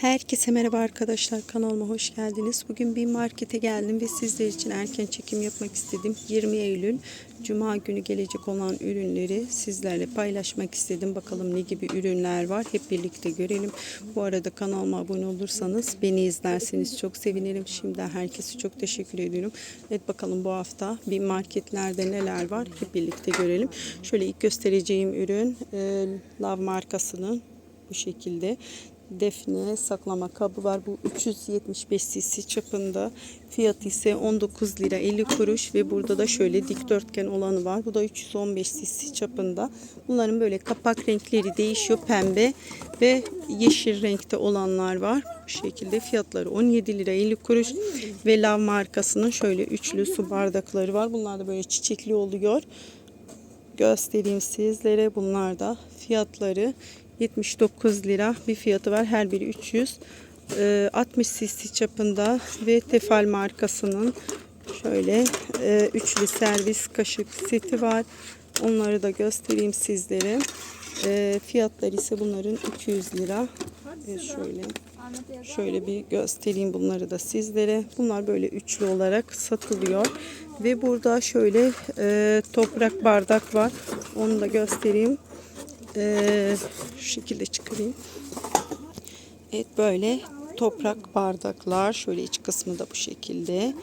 Herkese merhaba arkadaşlar kanalıma hoş geldiniz. Bugün bir markete geldim ve sizler için erken çekim yapmak istedim. 20 Eylül Cuma günü gelecek olan ürünleri sizlerle paylaşmak istedim. Bakalım ne gibi ürünler var hep birlikte görelim. Bu arada kanalıma abone olursanız beni izlerseniz çok sevinirim. Şimdiden herkese çok teşekkür ediyorum. Evet bakalım bu hafta bir marketlerde neler var hep birlikte görelim. Şöyle ilk göstereceğim ürün e, Love markasının bu şekilde defne saklama kabı var. Bu 375 cc çapında. Fiyatı ise 19 lira 50 kuruş ve burada da şöyle dikdörtgen olanı var. Bu da 315 cc çapında. Bunların böyle kapak renkleri değişiyor. Pembe ve yeşil renkte olanlar var. Bu şekilde fiyatları 17 lira 50 kuruş ve Lav markasının şöyle üçlü su bardakları var. Bunlar da böyle çiçekli oluyor göstereyim sizlere. Bunlar da fiyatları 79 lira bir fiyatı var. Her biri 300 e, 60 cc çapında ve Tefal markasının şöyle e, üçlü servis kaşık seti var. Onları da göstereyim sizlere. E, fiyatları ise bunların 200 lira. Şöyle Şöyle bir göstereyim bunları da sizlere. Bunlar böyle üçlü olarak satılıyor. Ve burada şöyle e, toprak bardak var. Onu da göstereyim. E, şu şekilde çıkarayım. Evet böyle toprak bardaklar. Şöyle iç kısmı da bu şekilde.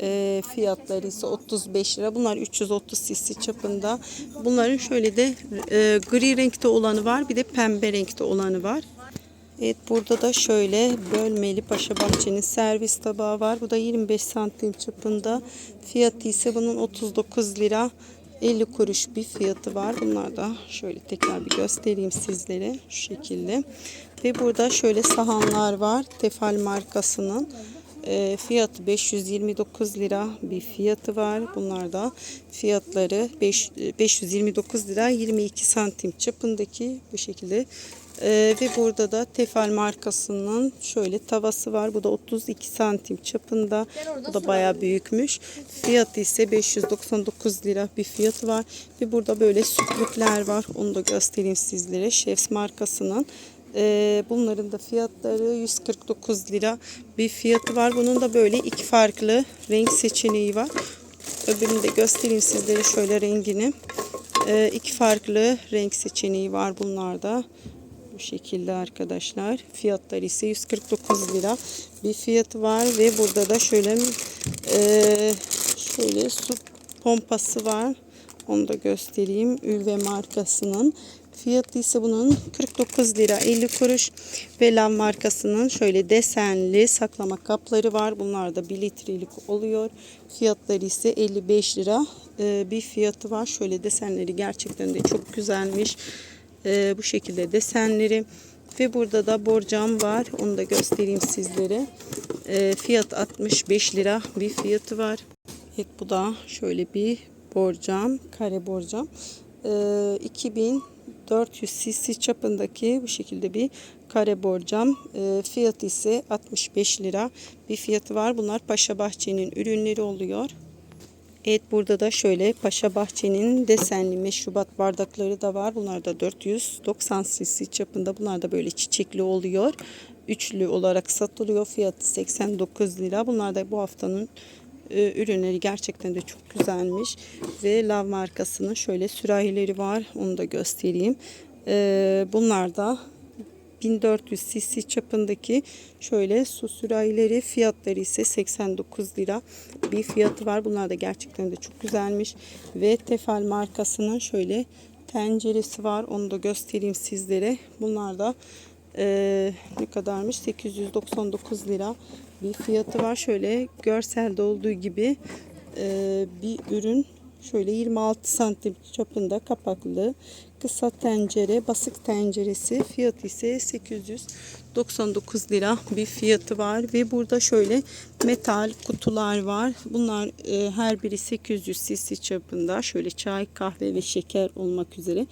E, fiyatları ise 35 lira. Bunlar 330 cc çapında. Bunların şöyle de e, gri renkte olanı var. Bir de pembe renkte olanı var. Evet burada da şöyle bölmeli Paşa Bahçe'nin servis tabağı var. Bu da 25 santim çapında. Fiyatı ise bunun 39 lira 50 kuruş bir fiyatı var. Bunlar da şöyle tekrar bir göstereyim sizlere şu şekilde. Ve burada şöyle sahanlar var. Tefal markasının. E, fiyatı 529 lira bir fiyatı var. Bunlar da fiyatları 5, 529 lira 22 santim çapındaki bu şekilde ee, ve burada da Tefal markasının şöyle tavası var. Bu da 32 santim çapında. Bu da bayağı büyükmüş. Fiyatı ise 599 lira bir fiyatı var. Ve burada böyle sütlükler var. Onu da göstereyim sizlere. Chefs markasının. Ee, bunların da fiyatları 149 lira bir fiyatı var. Bunun da böyle iki farklı renk seçeneği var. Öbürünü de göstereyim sizlere şöyle rengini. Ee, iki farklı renk seçeneği var bunlarda. Bu şekilde arkadaşlar. Fiyatları ise 149 lira bir fiyatı var ve burada da şöyle e, şöyle su pompası var. Onu da göstereyim. Ülve markasının. Fiyatı ise bunun 49 lira 50 kuruş. Velan markasının şöyle desenli saklama kapları var. Bunlar da 1 litrelik oluyor. Fiyatları ise 55 lira e, bir fiyatı var. Şöyle desenleri gerçekten de çok güzelmiş. E, bu şekilde desenleri. Ve burada da borcam var. Onu da göstereyim sizlere. E, fiyat 65 lira bir fiyatı var. Evet bu da şöyle bir borcam. Kare borcam. 2000 400 cc çapındaki bu şekilde bir kare borcam. Ee, e, fiyatı ise 65 lira bir fiyatı var. Bunlar Paşa Bahçe'nin ürünleri oluyor. Evet burada da şöyle Paşa Bahçe'nin desenli meşrubat bardakları da var. Bunlar da 490 cc çapında. Bunlar da böyle çiçekli oluyor. Üçlü olarak satılıyor. Fiyatı 89 lira. Bunlar da bu haftanın e, ürünleri gerçekten de çok güzelmiş. Ve Lav markasının şöyle sürahileri var. Onu da göstereyim. E, bunlar da 1400 cc çapındaki şöyle su sürahileri fiyatları ise 89 lira bir fiyatı var. Bunlar da gerçekten de çok güzelmiş. Ve Tefal markasının şöyle tenceresi var. Onu da göstereyim sizlere. Bunlar da e, ne kadarmış? 899 lira bir fiyatı var. Şöyle görselde olduğu gibi e, bir ürün Şöyle 26 santim çapında kapaklı kısa tencere, basık tenceresi fiyatı ise 899 lira bir fiyatı var ve burada şöyle metal kutular var. Bunlar e, her biri 800 cc çapında. Şöyle çay, kahve ve şeker olmak üzere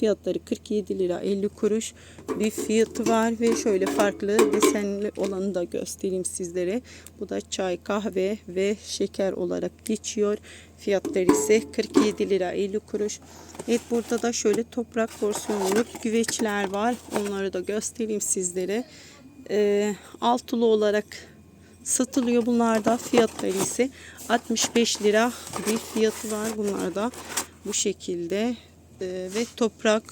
fiyatları 47 lira 50 kuruş bir fiyatı var ve şöyle farklı desenli olanı da göstereyim sizlere. Bu da çay, kahve ve şeker olarak geçiyor. Fiyatları ise 47 lira 50 kuruş. Evet burada da şöyle toprak porsiyonluk güveçler var. Onları da göstereyim sizlere. e, altılı olarak satılıyor. Bunlarda fiyatları ise 65 lira bir fiyatı var bunlarda bu şekilde ve toprak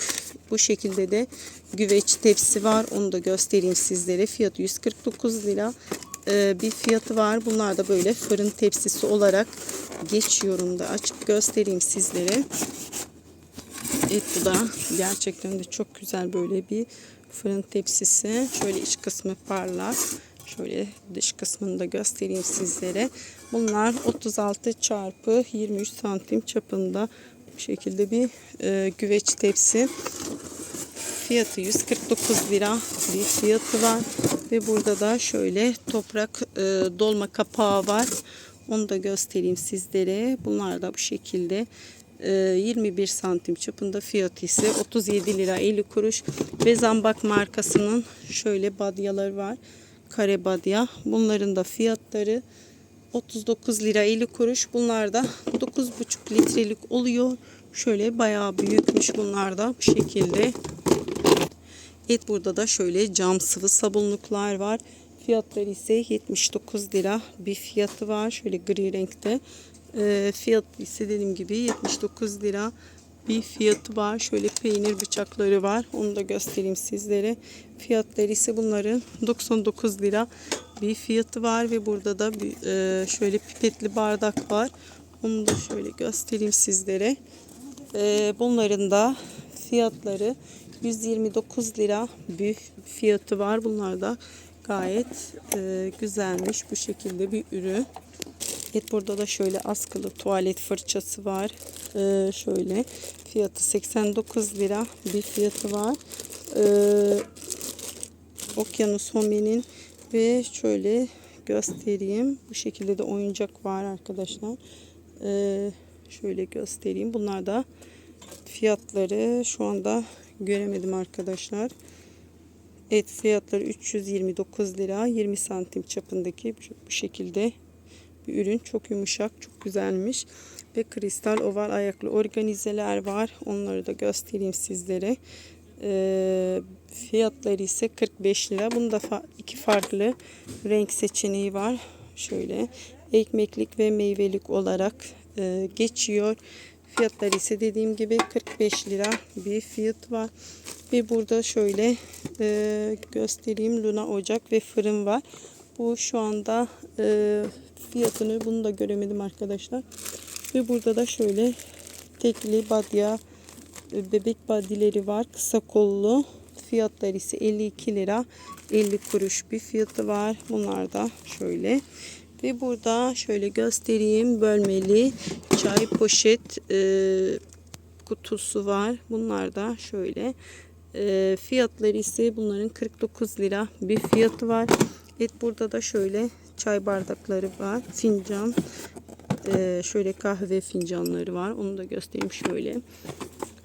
bu şekilde de güveç tepsi var onu da göstereyim sizlere fiyatı 149 lira E, bir fiyatı var bunlar da böyle fırın tepsisi olarak geçiyorum da açık göstereyim sizlere Evet bu da gerçekten de çok güzel böyle bir fırın tepsisi. Şöyle iç kısmı parlak. Şöyle dış kısmını da göstereyim sizlere. Bunlar 36 çarpı 23 santim çapında bu şekilde bir e, güveç tepsi. Fiyatı 149 lira bir fiyatı var. Ve burada da şöyle toprak e, dolma kapağı var. Onu da göstereyim sizlere. Bunlar da bu şekilde e, 21 santim çapında fiyatı ise 37 lira 50 kuruş. Ve Zambak markasının şöyle badyaları var. Kare badya. Bunların da fiyatları 39 lira 50 kuruş. Bunlar da 9,5 litrelik oluyor. Şöyle bayağı büyükmüş bunlar da bu şekilde. Evet burada da şöyle cam sıvı sabunluklar var. Fiyatları ise 79 lira bir fiyatı var. Şöyle gri renkte. E, fiyat ise dediğim gibi 79 lira bir fiyatı var. Şöyle peynir bıçakları var. Onu da göstereyim sizlere. Fiyatları ise bunların 99 lira bir fiyatı var ve burada da e, şöyle pipetli bardak var. Onu da şöyle göstereyim sizlere. E, bunların da fiyatları 129 lira bir fiyatı var. Bunlar da gayet e, güzelmiş bu şekilde bir ürün. Evet burada da şöyle askılı tuvalet fırçası var. Ee, şöyle fiyatı 89 lira bir fiyatı var. Ee, Okyanus Homi'nin ve şöyle göstereyim. Bu şekilde de oyuncak var arkadaşlar. Ee, şöyle göstereyim. Bunlar da fiyatları şu anda göremedim arkadaşlar. Evet fiyatları 329 lira 20 santim çapındaki bu şekilde bir ürün. Çok yumuşak, çok güzelmiş. Ve kristal oval ayaklı organizeler var. Onları da göstereyim sizlere. E, fiyatları ise 45 lira. Bunda fa iki farklı renk seçeneği var. Şöyle ekmeklik ve meyvelik olarak e, geçiyor. Fiyatları ise dediğim gibi 45 lira bir fiyat var. Ve burada şöyle e, göstereyim. Luna ocak ve fırın var. Bu şu anda e, fiyatını bunu da göremedim arkadaşlar. Ve burada da şöyle tekli badya e, bebek badileri var. Kısa kollu. Fiyatları ise 52 lira 50 kuruş bir fiyatı var. Bunlar da şöyle. Ve burada şöyle göstereyim bölmeli çay poşet e, kutusu var. Bunlar da şöyle. E, fiyatları ise bunların 49 lira bir fiyatı var. Evet burada da şöyle çay bardakları var. Fincan. Ee, şöyle kahve fincanları var. Onu da göstereyim şöyle.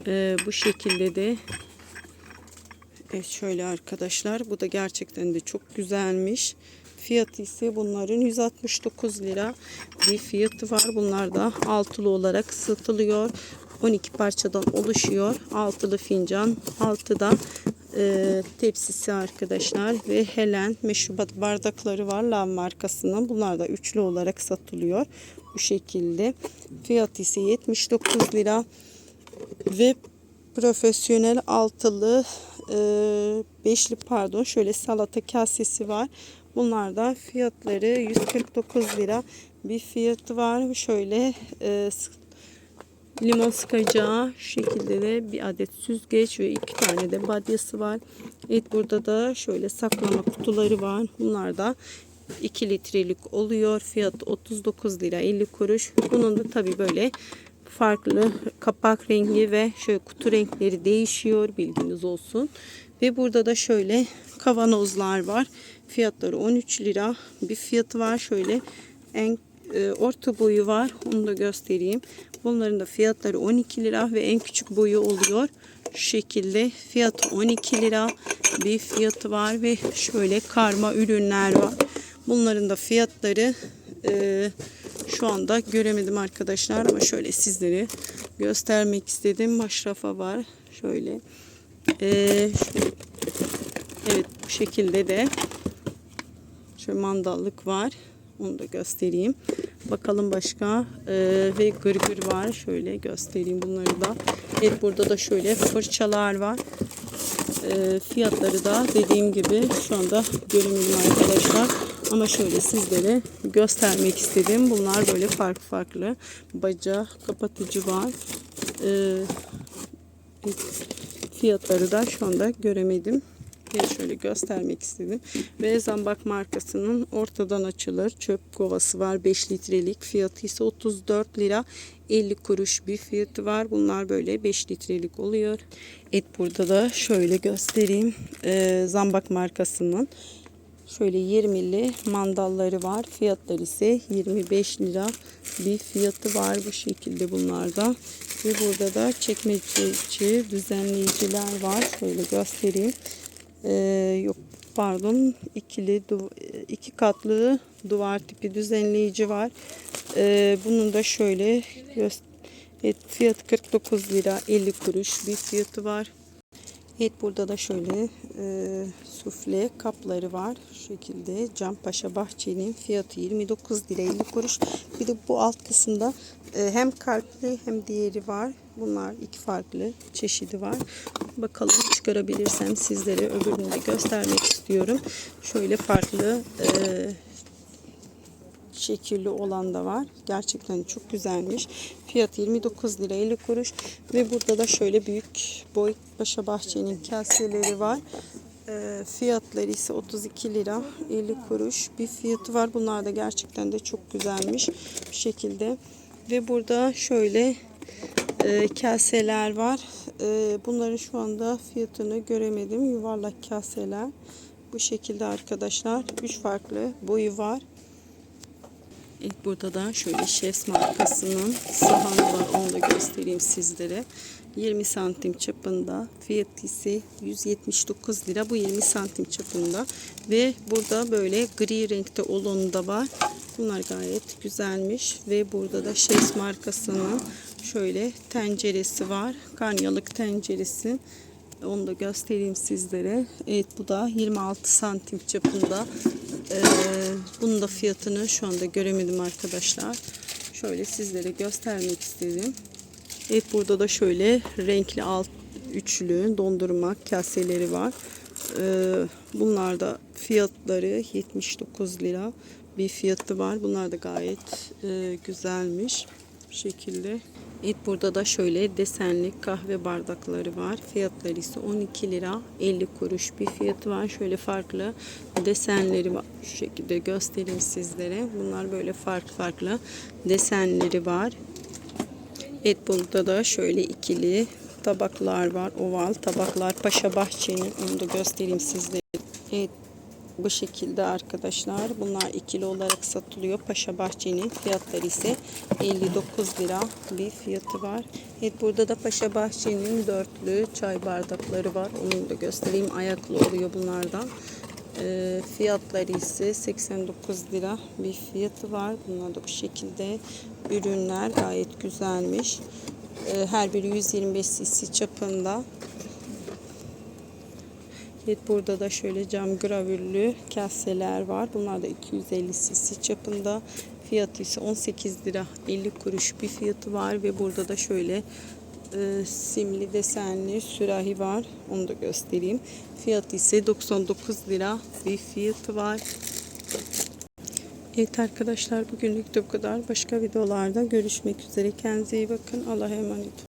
Ee, bu şekilde de Evet şöyle arkadaşlar. Bu da gerçekten de çok güzelmiş. Fiyatı ise bunların 169 lira bir fiyatı var. Bunlar da altılı olarak satılıyor. 12 parçadan oluşuyor. Altılı fincan, altıda e, tepsisi arkadaşlar ve Helen meşrubat bardakları var Lav markasının. Bunlar da üçlü olarak satılıyor. Bu şekilde. Fiyat ise 79 lira ve profesyonel altılı e, beşli pardon şöyle salata kasesi var. Bunlar da fiyatları 149 lira bir fiyatı var. Şöyle e, limon sıkacağı şekilde de bir adet süzgeç ve iki tane de badyası var. Evet burada da şöyle saklama kutuları var. Bunlar da 2 litrelik oluyor. Fiyat 39 lira 50 kuruş. Bunun da tabi böyle farklı kapak rengi ve şöyle kutu renkleri değişiyor bilginiz olsun. Ve burada da şöyle kavanozlar var. Fiyatları 13 lira bir fiyatı var. Şöyle en e, orta boyu var. Onu da göstereyim. Bunların da fiyatları 12 lira ve en küçük boyu oluyor. Şu şekilde fiyatı 12 lira bir fiyatı var ve şöyle karma ürünler var. Bunların da fiyatları e, şu anda göremedim arkadaşlar ama şöyle sizlere göstermek istedim. Maşrafa var. Şöyle. E, şöyle. Evet bu şekilde de Şöyle mandallık var. Onu da göstereyim. Bakalım başka. Ee, ve gırgır var. Şöyle göstereyim bunları da. Evet burada da şöyle fırçalar var. Ee, fiyatları da dediğim gibi şu anda göremedim arkadaşlar. Ama şöyle sizlere göstermek istedim. Bunlar böyle farklı farklı. Baca kapatıcı var. Ee, fiyatları da şu anda göremedim. Ve şöyle göstermek istedim. Ve Zambak markasının ortadan açılır çöp kovası var 5 litrelik. Fiyatı ise 34 lira 50 kuruş bir fiyatı var. Bunlar böyle 5 litrelik oluyor. Et burada da şöyle göstereyim. Ee, Zambak markasının Şöyle 20'li mandalları var. Fiyatları ise 25 lira bir fiyatı var bu şekilde bunlarda. Ve burada da çekmececi düzenleyiciler var. Şöyle göstereyim. Ee, yok pardon ikili iki katlı duvar tipi düzenleyici var. Ee, bunun da şöyle Evet, fiyat 49 lira 50 kuruş bir fiyatı var. Evet burada da şöyle e, sufle kapları var. Şu şekilde Campaşa Bahçe'nin fiyatı 29 lira 50 kuruş. Bir de bu alt kısımda e, hem kalpli hem diğeri var. Bunlar iki farklı çeşidi var. Bakalım çıkarabilirsem sizlere öbürünü de göstermek istiyorum. Şöyle farklı e, şekilli olan da var. Gerçekten çok güzelmiş. Fiyat 29 lira 50 kuruş. Ve burada da şöyle büyük boy Paşa Bahçe'nin kaseleri var. E, fiyatları ise 32 lira 50 kuruş bir fiyatı var. Bunlar da gerçekten de çok güzelmiş bir şekilde. Ve burada şöyle e, kaseler var. E, bunların şu anda fiyatını göremedim. Yuvarlak kaseler. Bu şekilde arkadaşlar. 3 farklı boyu var. İlk burada da şöyle Şefs markasının sahanı var. Onu da göstereyim sizlere. 20 santim çapında. Fiyatı ise 179 lira. Bu 20 santim çapında. Ve burada böyle gri renkte olanı da var. Bunlar gayet güzelmiş. Ve burada da Şefs markasının şöyle tenceresi var. Karnyalık tenceresi. Onu da göstereyim sizlere. Evet bu da 26 santim çapında. Ee, bunun da fiyatını şu anda göremedim arkadaşlar. Şöyle sizlere göstermek istedim. Evet burada da şöyle renkli alt üçlü dondurma kaseleri var. Ee, bunlar da fiyatları 79 lira bir fiyatı var. Bunlar da gayet e, güzelmiş. Bu şekilde. Evet burada da şöyle desenli kahve bardakları var. Fiyatları ise 12 lira 50 kuruş bir fiyatı var. Şöyle farklı desenleri var. Şu şekilde göstereyim sizlere. Bunlar böyle farklı farklı desenleri var. Evet burada da şöyle ikili tabaklar var. Oval tabaklar. Paşa Bahçe'nin onu da göstereyim sizlere. Evet bu şekilde arkadaşlar. Bunlar ikili olarak satılıyor. Paşa Bahçe'nin fiyatları ise 59 lira bir fiyatı var. Evet burada da Paşa Bahçe'nin dörtlü çay bardakları var. Onu da göstereyim. Ayaklı oluyor bunlardan. E, fiyatları ise 89 lira bir fiyatı var. Bunlar da bu şekilde ürünler gayet güzelmiş. E, her biri 125 cc çapında. Evet burada da şöyle cam gravürlü kaseler var. Bunlar da 250 cc çapında. Fiyatı ise 18 lira 50 kuruş bir fiyatı var ve burada da şöyle e, simli desenli sürahi var. Onu da göstereyim. Fiyatı ise 99 lira bir fiyatı var. Evet arkadaşlar bugünlük de bu kadar. Başka videolarda görüşmek üzere. Kendinize iyi bakın. Allah'a emanet olun.